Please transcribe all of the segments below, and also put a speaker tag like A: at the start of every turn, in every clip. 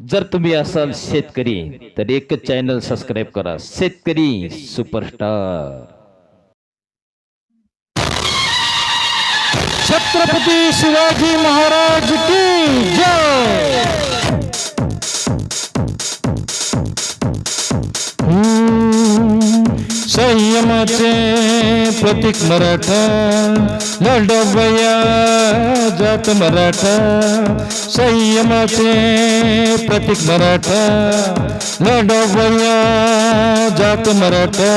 A: जर तुम्ही असाल शेतकरी तर एकच चॅनल सबस्क्राईब करा. शेतकरी सुपरस्टार
B: छत्रपती शिवाजी महाराज की जय! संयमाचे प्रतीक मराठा लढवया जात मराठा संयमाचे प्रतीक मराठा लढवया जात मराठा,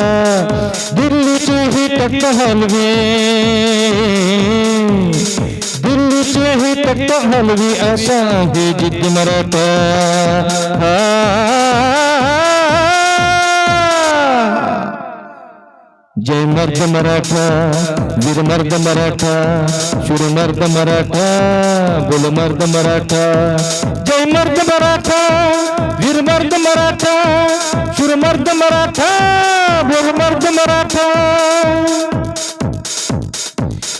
B: दिल्लीची ही टक्क हलवी. दिल्लीचे ही तट्ट हलवी असा हे जिद्द मराठा. जय मर्द मराठा, वीर मर्द मराठा, शूर मर्द मराठा, बोल मर्द मराठा। जय मर्द मराठा, वीर मर्द मराठा, शूर मर्द मराठा, बोल मर्द मराठा।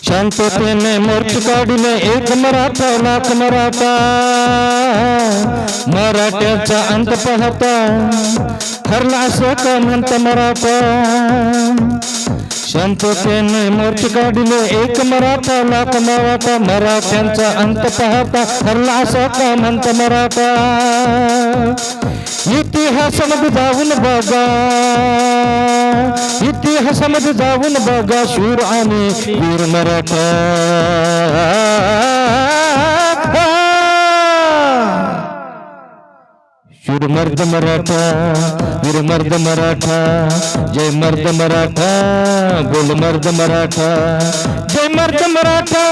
B: शांततेने मोर्च काढले एक मराठा लाख मराठा। मराठ्याचा अंत पाहता ठरला असं का म्हणत मराठा शांततेने मोर्च काढले एक मराठा लाख मराठा मराठ्यांचा अंत पाहता ठरला असं का म्हणत मराठा इतिहासामध्ये जाऊन बघा इतिहासामध्ये जाऊन बघा शूर आणि वीर मराठा शूर मर्द मराठा वीर मर्द मराठा जय मर्द मराठा बोल मर्द मराठा जय मर्द मराठा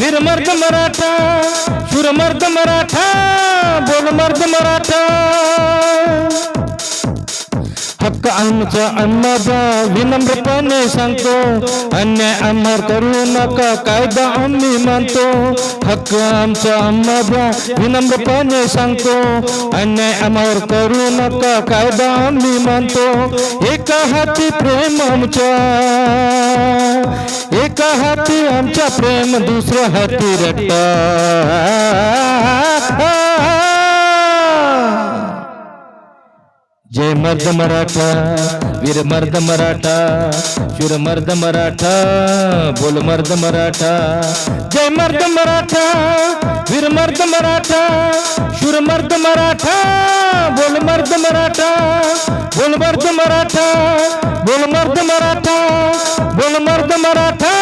B: वीर मर्द मराठा शूर मर्द मराठा बोल मर्द मराठा हक्क आमचा अन्नाचा विनम्रपणे सांगतो. अन्याय अमर करू नका कायदा आम्ही मानतो. हक्क आमचा अन्नाचा विनम्रपणे सांगतो. अन्याय आम्हावर करू नका कायदा आम्ही मानतो. एका हाती प्रेम आमच्या एका हाती आमच्या प्रेम दुसऱ्या हाती रट्टा जय मर्द मराठा वीर मर्द मराठा शूर मर्द मराठा बोल मर्द मराठा जय मर्द मराठा वीर मर्द मराठा शूर मर्द मराठा बोल मर्द मराठा बोल मर्द मराठा बोल मर्द मराठा बोल मर्द मराठा